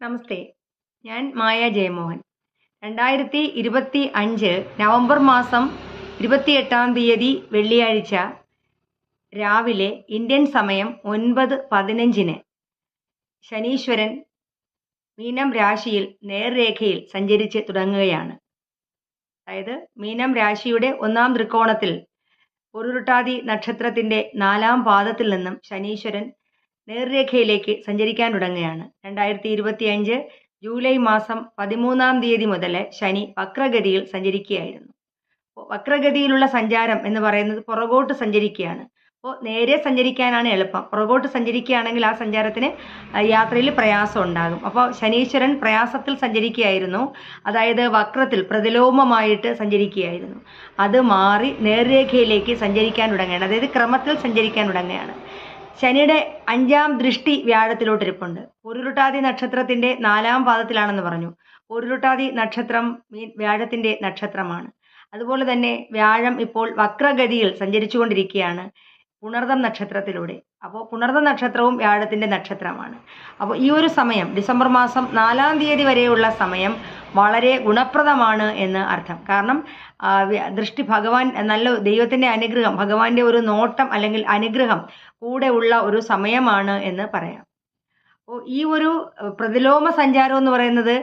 നമസ്തേ. ഞാൻ മായ ജയമോഹൻ. രണ്ടായിരത്തി ഇരുപത്തി അഞ്ച് നവംബർ മാസം ഇരുപത്തിയെട്ടാം തീയതി വെള്ളിയാഴ്ച രാവിലെ ഇന്ത്യൻ സമയം ഒൻപത് പതിനഞ്ചിന് ശനീശ്വരൻ മീനം രാശിയിൽ നേർരേഖയിൽ സഞ്ചരിച്ച് തുടങ്ങുകയാണ്. അതായത് മീനം രാശിയുടെ ഒന്നാം ത്രികോണത്തിൽ ഉരുട്ടാതി നക്ഷത്രത്തിന്റെ നാലാം പാദത്തിൽ നിന്നും ശനീശ്വരൻ നേർരേഖയിലേക്ക് സഞ്ചരിക്കാൻ തുടങ്ങുകയാണ്. രണ്ടായിരത്തി ഇരുപത്തി അഞ്ച് ജൂലൈ മാസം പതിമൂന്നാം തീയതി മുതൽ ശനി വക്രഗതിയിൽ സഞ്ചരിക്കുകയായിരുന്നു. വക്രഗതിയിലുള്ള സഞ്ചാരം എന്ന് പറയുന്നത് പുറകോട്ട് സഞ്ചരിക്കുകയാണ്. അപ്പോൾ നേരെ സഞ്ചരിക്കാനാണ് എളുപ്പം. പുറകോട്ട് സഞ്ചരിക്കുകയാണെങ്കിൽ ആ സഞ്ചാരത്തിന് യാത്രയിൽ പ്രയാസം ഉണ്ടാകും. അപ്പോൾ ശനീശ്വരൻ പ്രയാസത്തിൽ സഞ്ചരിക്കുകയായിരുന്നു. അതായത് വക്രത്തിൽ പ്രതിലോമമായിട്ട് സഞ്ചരിക്കുകയായിരുന്നു. അത് മാറി നേർരേഖയിലേക്ക് സഞ്ചരിക്കാൻ തുടങ്ങുകയാണ്. അതായത് ക്രമത്തിൽ സഞ്ചരിക്കാൻ തുടങ്ങുകയാണ്. ശനിയുടെ അഞ്ചാം ദൃഷ്ടി വ്യാഴത്തിലോട്ടിരിപ്പുണ്ട്. പൊരുരുട്ടാതി നക്ഷത്രത്തിന്റെ നാലാം പാദത്തിലാണെന്ന് പറഞ്ഞു. പൊരുരുട്ടാതി നക്ഷത്രം മീൻ വ്യാഴത്തിന്റെ നക്ഷത്രമാണ്. അതുപോലെ തന്നെ വ്യാഴം ഇപ്പോൾ വക്രഗതിയിൽ സഞ്ചരിച്ചുകൊണ്ടിരിക്കുകയാണ്. പുണർദം നക്ഷത്രത്തിലൂടെ. അപ്പോൾ പുണർദം നക്ഷത്രവും വ്യാഴത്തിന്റെ നക്ഷത്രമാണ്. അപ്പോൾ ഈ ഒരു സമയം ഡിസംബർ മാസം നാലാം തീയതി വരെയുള്ള സമയം വളരെ ഗുണപ്രദമാണ് എന്ന് അർത്ഥം. കാരണം ദൃഷ്ടി ഭഗവാൻ നല്ല ദൈവത്തിന്റെ അനുഗ്രഹം ഭഗവാന്റെ ഒരു നോട്ടം അല്ലെങ്കിൽ അനുഗ്രഹം കൂടെ ഉള്ള ഒരു സമയമാണ് എന്ന് പറയാം. അപ്പോൾ ഈ ഒരു പ്രതിലോമ സഞ്ചാരം എന്ന് പറയുന്നത്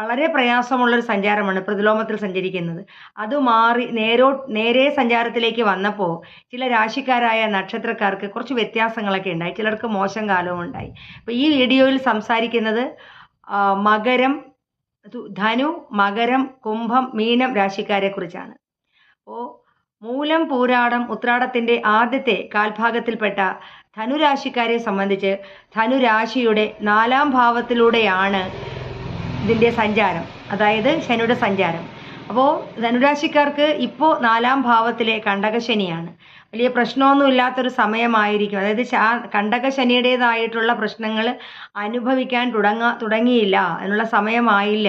വളരെ പ്രയാസമുള്ളൊരു സഞ്ചാരമാണ് പ്രതിലോമത്തിൽ സഞ്ചരിക്കുന്നത്. അത് മാറി നേരോ നേരെ സഞ്ചാരത്തിലേക്ക് വന്നപ്പോൾ ചില രാശിക്കാരായ നക്ഷത്രക്കാർക്ക് കുറച്ച് വ്യത്യാസങ്ങളൊക്കെ ഉണ്ടായി. ചിലർക്ക് മോശം കാലവും ഉണ്ടായി. അപ്പോൾ ഈ വീഡിയോയിൽ സംസാരിക്കുന്നത് മകരം ധനു മകരം കുംഭം മീനം രാശിക്കാരെ കുറിച്ചാണ് അപ്പോൾ മൂലം പൂരാടം ഉത്രാടത്തിന്റെ ആദ്യത്തെ കാൽഭാഗത്തിൽപ്പെട്ട ധനുരാശിക്കാരെ സംബന്ധിച്ച് ധനുരാശിയുടെ നാലാം ഭാവത്തിലൂടെയാണ് ഇതിന്റെ സഞ്ചാരം അതായത് ശനിയുടെ സഞ്ചാരം. അപ്പോൾ ധനുരാശിക്കാർക്ക് ഇപ്പോൾ നാലാം ഭാവത്തിലെ കണ്ടകശനിയാണ്. വലിയ പ്രശ്നമൊന്നും ഇല്ലാത്തൊരു സമയമായിരിക്കും. അതായത് ശാ- കണ്ടകശനിയുടേതായിട്ടുള്ള പ്രശ്നങ്ങൾ അനുഭവിക്കാൻ തുടങ്ങ തുടങ്ങിയില്ല അതിനുള്ള സമയമായില്ല.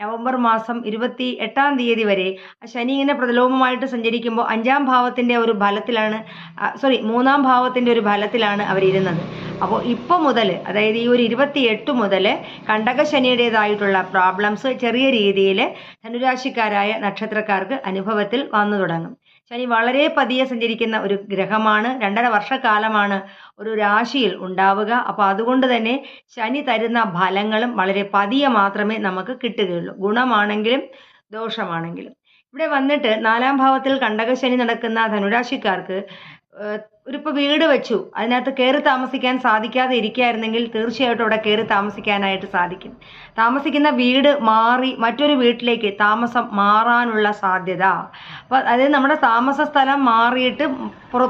നവംബർ മാസം ഇരുപത്തി എട്ടാം തീയതി വരെ ആ ശനി ഇങ്ങനെ പ്രതിലോമമായിട്ട് സഞ്ചരിക്കുമ്പോൾ അഞ്ചാം ഭാവത്തിന്റെ ഒരു ഫലത്തിലാണ് സോറി മൂന്നാം ഭാവത്തിന്റെ ഒരു ഫലത്തിലാണ് അവരിരുന്നത്. അപ്പോൾ ഇപ്പോൾ മുതൽ അതായത് ഈ ഒരു ഇരുപത്തി എട്ട് മുതൽ കണ്ടകശനിയുടേതായിട്ടുള്ള പ്രോബ്ലംസ് ചെറിയ രീതിയിൽ ധനുരാശിക്കാരായ നക്ഷത്രക്കാർക്ക് അനുഭവത്തിൽ വന്നു തുടങ്ങും. ശനി വളരെ പതിയെ സഞ്ചരിക്കുന്ന ഒരു ഗ്രഹമാണ്. രണ്ടര വർഷക്കാലമാണ് ഒരു രാശിയിൽ ഉണ്ടാവുക. അപ്പോൾ അതുകൊണ്ട് തന്നെ ശനി തരുന്ന ഫലങ്ങളും വളരെ പതിയെ മാത്രമേ നമുക്ക് കിട്ടുകയുള്ളൂ. ഗുണമാണെങ്കിലും ദോഷമാണെങ്കിലും. ഇവിടെ വന്നിട്ട് നാലാം ഭാവത്തിൽ കണ്ടകശനി നടക്കുന്ന ധനുരാശിക്കാർക്ക് ഒരു വീട് വെച്ചു. അതിനകത്ത് കയറി താമസിക്കാൻ സാധിക്കാതെ ഇരിക്കുകയായിരുന്നെങ്കിൽ തീർച്ചയായിട്ടും അവിടെ കയറി താമസിക്കാനായിട്ട് സാധിക്കും. താമസിക്കുന്ന വീട് മാറി മറ്റൊരു വീട്ടിലേക്ക് താമസം മാറാനുള്ള സാധ്യത. അപ്പോൾ അതായത് നമ്മുടെ താമസ സ്ഥലം മാറിയിട്ട്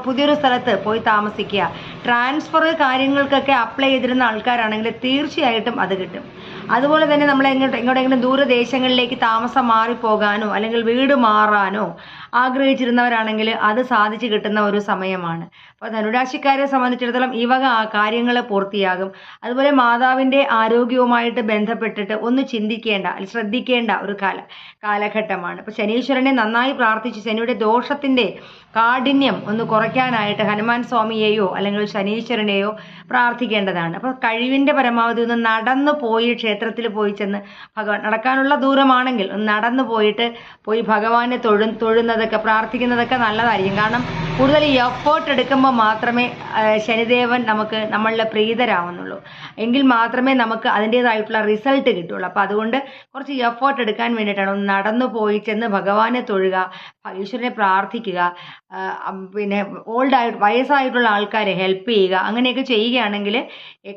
പുതിയൊരു സ്ഥലത്ത് പോയി താമസിക്കുക. ട്രാൻസ്ഫർ കാര്യങ്ങൾക്കൊക്കെ അപ്ലൈ ചെയ്തിരുന്ന ആൾക്കാരാണെങ്കിൽ തീർച്ചയായിട്ടും അത് കിട്ടും. അതുപോലെ തന്നെ നമ്മൾ എങ്ങോട്ട് എങ്ങോട്ടെങ്കിലും ദൂരദേശങ്ങളിലേക്ക് താമസം മാറിപ്പോകാനോ അല്ലെങ്കിൽ വീട് മാറാനോ ആഗ്രഹിച്ചിരുന്നവരാണെങ്കിൽ അത് സാധിച്ചു കിട്ടുന്ന ഒരു സമയമാണ്. അപ്പോൾ ധനുരാശിക്കാരെ സംബന്ധിച്ചിടത്തോളം ഈ വക കാര്യങ്ങൾ പൂർത്തിയാകും. അതുപോലെ മാതാവിന്റെ ആരോഗ്യവുമായിട്ട് ബന്ധപ്പെട്ടിട്ട് ഒന്ന് ചിന്തിക്കേണ്ട അല്ലെങ്കിൽ ശ്രദ്ധിക്കേണ്ട ഒരു കാല കാലഘട്ടമാണ്. അപ്പോൾ ശനീശ്വരനെ നന്നായി പ്രാർത്ഥിച്ച് ശനിയുടെ ദോഷത്തിന്റെ കാഠിന്യം ഒന്ന് കുറയ്ക്കാനായിട്ട് ഹനുമാൻ സ്വാമിയെയോ അല്ലെങ്കിൽ ശനീശ്വരനെയോ പ്രാർത്ഥിക്കേണ്ടതാണ്. അപ്പോൾ കഴിവിന്റെ പരമാവധി ഒന്ന് നടന്നു പോയി ക്ഷേത്രത്തിൽ പോയി ചെന്ന് ഭഗവാൻ നടക്കാനുള്ള ദൂരമാണെങ്കിൽ ഒന്ന് നടന്നു പോയിട്ട് പോയി ഭഗവാനെ തൊഴു തൊഴുന്നതൊക്കെ പ്രാർത്ഥിക്കുന്നതൊക്കെ നല്ലതായിരിക്കും. കാരണം കൂടുതൽ എഫേർട്ട് എടുക്കുമ്പോൾ മാത്രമേ ശനിദേവൻ നമുക്ക് നമ്മളുടെ പ്രീതരാവുന്നുള്ളൂ. എങ്കിൽ മാത്രമേ നമുക്ക് അതിന്റേതായിട്ടുള്ള റിസൾട്ട് കിട്ടുള്ളൂ. അപ്പോൾ അതുകൊണ്ട് കുറച്ച് എഫേർട്ട് എടുക്കാൻ വേണ്ടിയിട്ടാണ് ഒന്ന് നടന്നു പോയി ചെന്ന് ഭഗവാനെ തൊഴുക ഈശ്വരനെ പ്രാർത്ഥിക്കുക പിന്നെ ഓൾഡ് ആയിട്ട് വയസ്സായിട്ടുള്ള ആൾക്കാരെ ഹെൽപ്പ് ചെയ്യുക അങ്ങനെയൊക്കെ ചെയ്യുകയാണെങ്കിൽ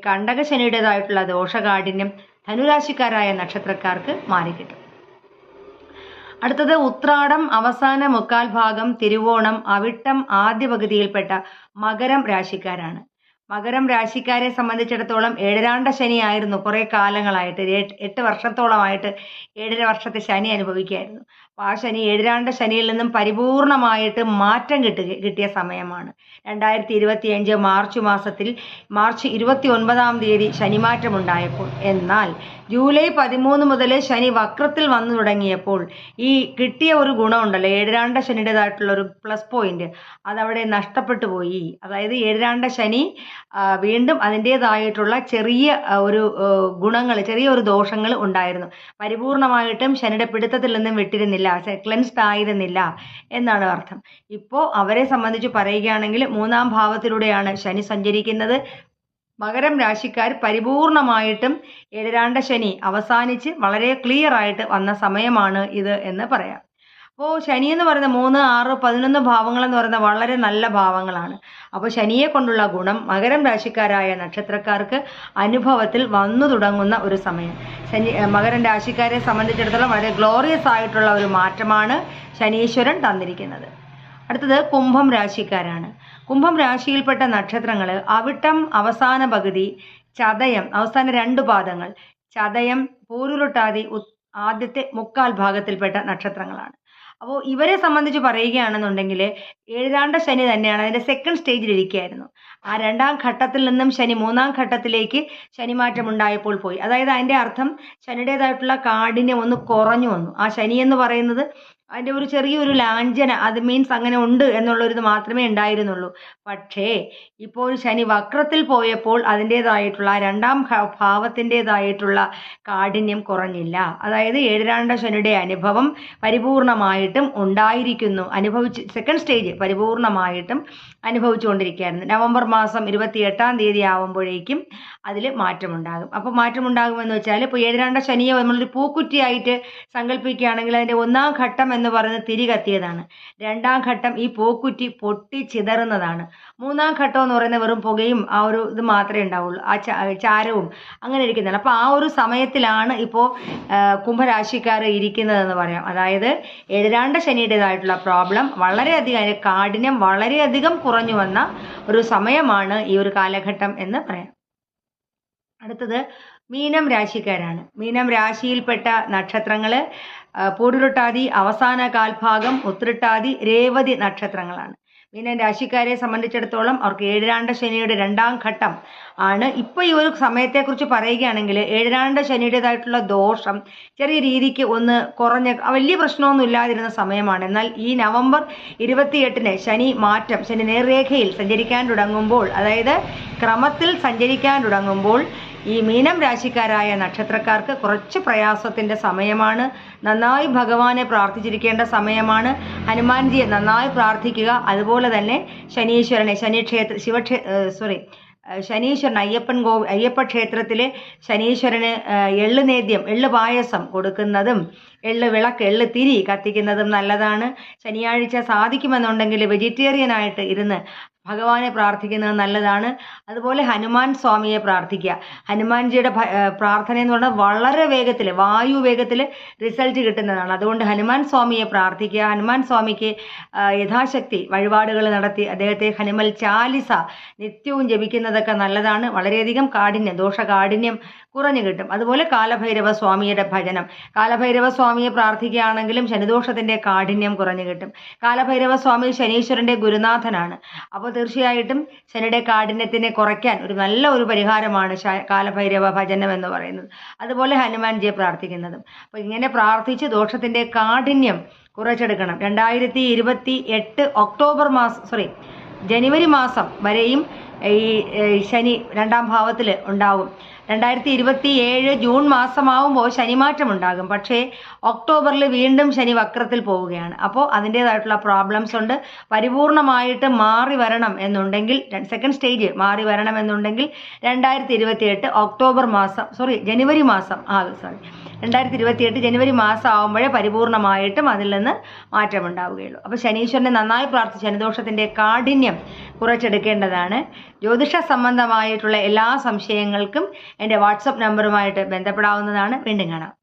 കണ്ടക കണ്ടകശനിയുടേതായിട്ടുള്ള ദോഷകാഠിന്യം ധനുരാശിക്കാരായ നക്ഷത്രക്കാർക്ക് മാറിക്കിട്ടും. അടുത്തത് ഉത്രാടം അവസാന മുക്കാൽ ഭാഗം തിരുവോണം അവിട്ടം ആദ്യ പകുതിയിൽപ്പെട്ട മകരം രാശിക്കാരാണ്. മകരം രാശിക്കാരെ സംബന്ധിച്ചിടത്തോളം ഏഴരാണ്ട ശനിയായിരുന്നു കുറേ കാലങ്ങളായിട്ട് എട്ട് വർഷത്തോളമായിട്ട് ഏഴര വർഷത്തെ ശനി അനുഭവിക്കുകയായിരുന്നു. അപ്പോൾ ആ ശനി ഏഴരാണ്ട ശനിയിൽ നിന്നും പരിപൂർണമായിട്ട് മാറ്റം കിട്ടുക കിട്ടിയ സമയമാണ്. രണ്ടായിരത്തി ഇരുപത്തിയഞ്ച് മാർച്ച് മാസത്തിൽ മാർച്ച് ഇരുപത്തി ഒൻപതാം തീയതി ശനിമാറ്റം ഉണ്ടായപ്പോൾ എന്നാൽ ജൂലൈ പതിമൂന്ന് മുതൽ ശനി വക്രത്തിൽ വന്നു തുടങ്ങിയപ്പോൾ ഈ കിട്ടിയ ഒരു ഗുണമുണ്ടല്ലോ. ഏഴരാണ്ട ശനിയുടേതായിട്ടുള്ള ഒരു പ്ലസ് പോയിന്റ് അതവിടെ നഷ്ടപ്പെട്ടു പോയി. അതായത് ഏഴരാണ്ട ശനി വീണ്ടും അതിന്റേതായിട്ടുള്ള ചെറിയ ഒരു ഗുണങ്ങൾ ചെറിയ ഒരു ദോഷങ്ങൾ ഉണ്ടായിരുന്നു. പരിപൂർണമായിട്ടും ശനിയുടെ പിടുത്തത്തിൽ നിന്നും വിട്ടിരുന്നില്ല ക്ലെൻസ്ഡ് ആയിരുന്നില്ല എന്നാണ് അർത്ഥം. ഇപ്പോൾ അവരെ സംബന്ധിച്ച് പറയുകയാണെങ്കിൽ മൂന്നാം ഭാവത്തിലൂടെയാണ് ശനി സഞ്ചരിക്കുന്നത്. മകരം രാശിക്കാർ പരിപൂർണമായിട്ടും ഏഴരാണ്ട ശനി അവസാനിച്ച് വളരെ ക്ലിയർ ആയിട്ട് വന്ന സമയമാണ് ഇത് എന്ന് പറയാം. അപ്പോൾ ശനി എന്ന് പറയുന്ന മൂന്ന് ആറ് പതിനൊന്ന് ഭാവങ്ങൾ എന്ന് പറയുന്ന വളരെ നല്ല ഭാവങ്ങളാണ്. അപ്പോൾ ശനിയെ കൊണ്ടുള്ള ഗുണം മകരം രാശിക്കാരായ നക്ഷത്രക്കാർക്ക് അനുഭവത്തിൽ വന്നു തുടങ്ങുന്ന ഒരു സമയം. ശനി മകരം രാശിക്കാരെ സംബന്ധിച്ചിടത്തോളം വളരെ ഗ്ലോറിയസ് ആയിട്ടുള്ള ഒരു മാറ്റമാണ് ശനീശ്വരൻ തന്നിരിക്കുന്നത്. അടുത്തത് കുംഭം രാശിക്കാരാണ്. കുംഭം രാശിയിൽപ്പെട്ട നക്ഷത്രങ്ങൾ അവിട്ടം അവസാന പകുതി ചതയം അവസാന രണ്ട് പാദങ്ങൾ ചതയം പൂരുരുട്ടാതി ആദ്യത്തെ മുക്കാൽ ഭാഗത്തിൽപ്പെട്ട നക്ഷത്രങ്ങളാണ്. അപ്പോൾ ഇവരെ സംബന്ധിച്ച് പറയുകയാണെന്നുണ്ടെങ്കിൽ ഏഴാണ്ട ശനി തന്നെയാണ് അതിന്റെ സെക്കൻഡ് സ്റ്റേജിൽ ഇരിക്കുകയായിരുന്നു. ആ രണ്ടാം ഘട്ടത്തിൽ നിന്നും ശനി മൂന്നാം ഘട്ടത്തിലേക്ക് ശനിമാറ്റം ഉണ്ടായപ്പോൾ പോയി. അതായത് അതിന്റെ അർത്ഥം ശനിയുടേതായിട്ടുള്ള കാഠിന്യം ഒന്ന് കുറഞ്ഞു വന്നു. ആ ശനി എന്ന് പറയുന്നത് അതിന്റെ ഒരു ചെറിയൊരു ലാഞ്ചന അത് മീൻസ് അങ്ങനെ ഉണ്ട് എന്നുള്ളൊരിത് മാത്രമേ ഉണ്ടായിരുന്നുള്ളൂ. പക്ഷേ ഇപ്പോൾ ശനി വക്രത്തിൽ പോയപ്പോൾ അതിന്റെതായിട്ടുള്ള രണ്ടാം ഭാവത്തിന്റേതായിട്ടുള്ള കാഠിന്യം കുറഞ്ഞില്ല. അതായത് ഏഴരാണ്ട ശനിയുടെ അനുഭവം പരിപൂർണമായിട്ടും ഉണ്ടായിരിക്കുന്നു. അനുഭവിച്ച് സെക്കൻഡ് സ്റ്റേജ് പരിപൂർണമായിട്ടും അനുഭവിച്ചുകൊണ്ടിരിക്കുകയായിരുന്നു. നവംബർ മാസം ഇരുപത്തി എട്ടാം തീയതി ആവുമ്പോഴേക്കും അതിൽ മാറ്റമുണ്ടാകും. അപ്പോൾ മാറ്റമുണ്ടാകുമെന്ന് വെച്ചാൽ ഇപ്പോൾ ഏഴരാണ്ട ശനിയെ നമ്മളൊരു പൂക്കുറ്റിയായിട്ട് സങ്കല്പിക്കുകയാണെങ്കിൽ അതിന്റെ ഒന്നാം ഘട്ടം എന്ന് പറയുന്നത് തിരി കത്തിയതാണ്. രണ്ടാം ഘട്ടം ഈ പൂക്കുറ്റി പൊട്ടി ചിതറുന്നതാണ്. മൂന്നാം ഘട്ടം എന്ന് പറയുന്നത് വെറും പുകയും ആ ഒരു ഇത് മാത്രമേ ഉണ്ടാവുള്ളൂ. ആ ചാരവും അങ്ങനെ ഇരിക്കുന്നതാണ് അപ്പോൾ ആ ഒരു സമയത്തിലാണ് ഇപ്പോൾ കുംഭരാശിക്കാർ ഇരിക്കുന്നതെന്ന് പറയാം. അതായത് ഏഴരാണ്ട ശനിയുടേതായിട്ടുള്ള പ്രോബ്ലം. വളരെയധികം അതിന്റെ കാഠിന്യം വളരെയധികം കുറഞ്ഞു വന്ന ഒരു സമയമാണ് ഈ ഒരു കാലഘട്ടം എന്ന് പറയാം. അടുത്തത് മീനം രാശിക്കാരാണ്. മീനം രാശിയിൽപ്പെട്ട നക്ഷത്രങ്ങൾ പൂരുരുട്ടാതി അവസാന കാൽഭാഗം ഉത്രട്ടാതി രേവതി നക്ഷത്രങ്ങളാണ്. മീനം രാശിക്കാരെ സംബന്ധിച്ചിടത്തോളം അവർക്ക് ഏഴരാണ്ട ശനിയുടെ രണ്ടാം ഘട്ടം ആണ്. ഇപ്പോൾ ഈ ഒരു സമയത്തെക്കുറിച്ച് പറയുകയാണെങ്കിൽ ഏഴരാണ്ട ശനിയുടേതായിട്ടുള്ള ദോഷം ചെറിയ രീതിക്ക് ഒന്ന് കുറഞ്ഞ വലിയ പ്രശ്നമൊന്നും ഇല്ലാതിരുന്ന സമയമാണ്. എന്നാൽ ഈ നവംബർ ഇരുപത്തിയെട്ടിന് ശനി മാറ്റം ശനി നേർരേഖയിൽ സഞ്ചരിക്കാൻ തുടങ്ങുമ്പോൾ അതായത് ക്രമത്തിൽ സഞ്ചരിക്കാൻ തുടങ്ങുമ്പോൾ ഈ മീനം രാശിക്കാരായ നക്ഷത്രക്കാർക്ക് കുറച്ച് പ്രയാസത്തിന്റെ സമയമാണ്. നന്നായി ഭഗവാനെ പ്രാർത്ഥിച്ചിരിക്കേണ്ട സമയമാണ്. ഹനുമാൻജിയെ നന്നായി പ്രാർത്ഥിക്കുക. അതുപോലെ തന്നെ ശനീശ്വരനെ ശനിക്ഷേത്ര ശിവക്ഷേ സോറി ശനീശ്വരൻ അയ്യപ്പൻ ഗോ അയ്യപ്പ ക്ഷേത്രത്തിലെ ശനീശ്വരന് എള്ളു നേദ്യം എള്ള് പായസം കൊടുക്കുന്നതും എള്ള് വിളക്ക് എള്ള് തിരി കത്തിക്കുന്നതും നല്ലതാണ്. ശനിയാഴ്ച സാധിക്കുമെന്നുണ്ടെങ്കിൽ വെജിറ്റേറിയൻ ആയിട്ട് ഇരുന്ന് ഭഗവാനെ പ്രാർത്ഥിക്കുന്നത് നല്ലതാണ്. അതുപോലെ ഹനുമാൻ സ്വാമിയെ പ്രാർത്ഥിക്കുക. ഹനുമാൻജിയുടെ പ്രാർത്ഥന എന്ന് പറഞ്ഞാൽ വളരെ വേഗത്തിൽ വായു വേഗത്തിൽ റിസൾട്ട് കിട്ടുന്നതാണ്. അതുകൊണ്ട് ഹനുമാൻ സ്വാമിയെ പ്രാർത്ഥിക്കുക. ഹനുമാൻ സ്വാമിക്ക് യഥാശക്തി വഴിപാടുകൾ നടത്തി അദ്ദേഹത്തെ ഹനുമൽ ചാലിസ നിത്യവും ജപിക്കുന്നതൊക്കെ നല്ലതാണ്. വളരെയധികം കാഠിന്യം ദോഷകാഠിന്യം കുറഞ്ഞു കിട്ടും. അതുപോലെ കാലഭൈരവ സ്വാമിയുടെ ഭജനം. കാലഭൈരവ സ്വാമിയെ പ്രാർത്ഥിക്കുകയാണെങ്കിലും ശനിദോഷത്തിന്റെ കാഠിന്യം കുറഞ്ഞു കിട്ടും. കാലഭൈരവ സ്വാമി ശനീശ്വരന്റെ ഗുരുനാഥനാണ്. അപ്പോൾ തീർച്ചയായിട്ടും ശനിയുടെ കാഠിന്യത്തിനെ കുറയ്ക്കാൻ ഒരു നല്ല ഒരു പരിഹാരമാണ് കാലഭൈരവ ഭജനം എന്ന് പറയുന്നത്. അതുപോലെ ഹനുമാൻജിയെ പ്രാർത്ഥിക്കുന്നതും. അപ്പോൾ ഇങ്ങനെ പ്രാർത്ഥിച്ച് ദോഷത്തിന്റെ കാഠിന്യം കുറച്ചെടുക്കണം. രണ്ടായിരത്തി ഇരുപത്തി എട്ട് ഒക്ടോബർ മാസം സോറി ജനുവരി മാസം വരെയും ഈ ശനി രണ്ടാം ഭാവത്തിൽ ഉണ്ടാവും. രണ്ടായിരത്തി ഇരുപത്തി ഏഴ് ജൂൺ മാസമാവുമ്പോൾ ശനിമാറ്റം ഉണ്ടാകും പക്ഷേ ഒക്ടോബറിൽ വീണ്ടും ശനി വക്രത്തിൽ പോവുകയാണ്. അപ്പോൾ അതിന്റേതായിട്ടുള്ള പ്രോബ്ലംസ് ഉണ്ട്. പരിപൂർണമായിട്ട് മാറി വരണം എന്നുണ്ടെങ്കിൽ സെക്കൻഡ് സ്റ്റേജ് മാറി വരണം എന്നുണ്ടെങ്കിൽ രണ്ടായിരത്തി ഇരുപത്തി എട്ട് ഒക്ടോബർ മാസം സോറി ജനുവരി മാസം ആ സോറി രണ്ടായിരത്തി ഇരുപത്തി എട്ട് ജനുവരി മാസം ആകുമ്പോഴേ പരിപൂർണമായിട്ടും അതിൽ നിന്ന് മാറ്റമുണ്ടാവുകയുള്ളൂ. അപ്പോൾ ശനീശ്വരനെ നന്നായി പ്രാർത്ഥിച്ച് ശനിദോഷത്തിന്റെ കാഠിന്യം കുറച്ചെടുക്കേണ്ടതാണ്. ജ്യോതിഷ സംബന്ധമായിട്ടുള്ള എല്ലാ സംശയങ്ങൾക്കും എന്റെ വാട്സപ്പ് നമ്പറുമായിട്ട് ബന്ധപ്പെടാവുന്നതാണ്. വീണ്ടും കാണാം.